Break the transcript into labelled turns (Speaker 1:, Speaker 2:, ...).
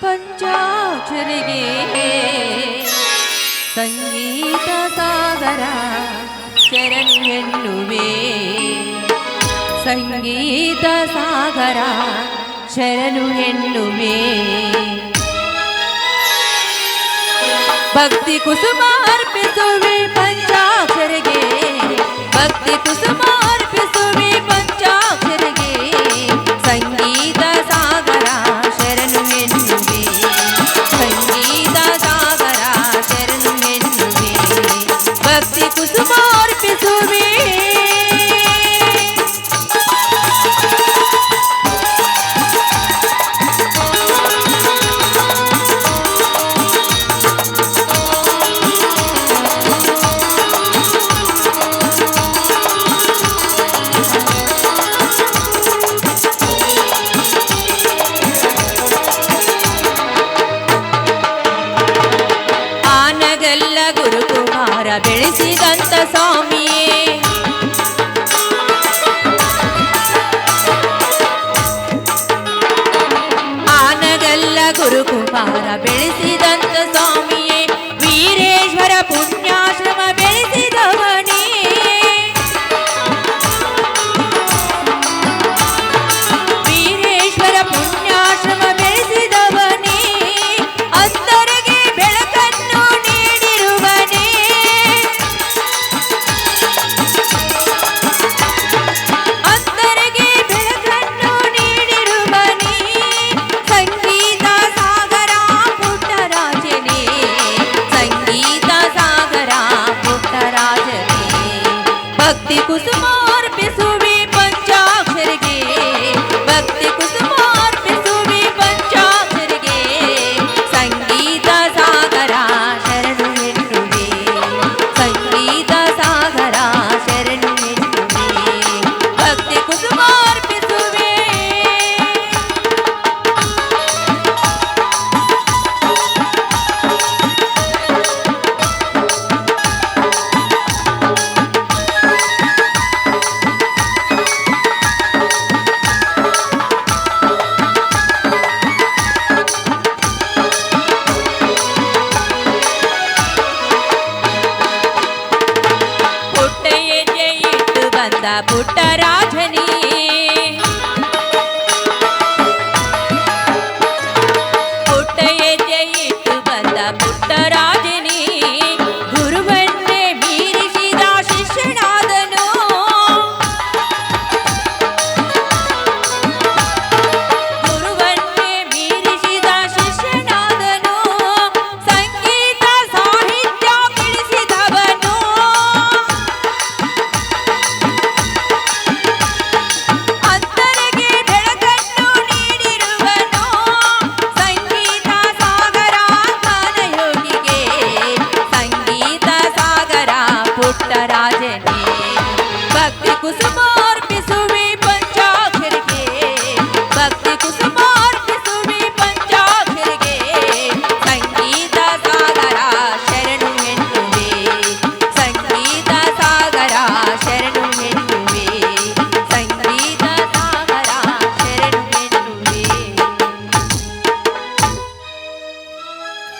Speaker 1: ಪಂಚಾಕ್ಷರಿಗೆ ಸಂಗೀತ ಸಾಗರ ಶರಣಿಯನ್ನುವೆ ಸಂಗೀತ ಸಾಗರ ಶರಣು ಎನ್ನುವೆ ಭಕ್ತಿ ಕುಸುಮಾರ್ಪೆ कुसुमा ಬೆಳೆಸಿದಂತ ಸ್ವಾಮಿಯೇ. ಆನಗಲ್ಲ ಗುರುಕುಮಾರ ಬೆಳೆಸಿ मोर पे सुबे के भक्त कुछ ಕಂದ ಪುಟ್ಟ ರಾಜನೇ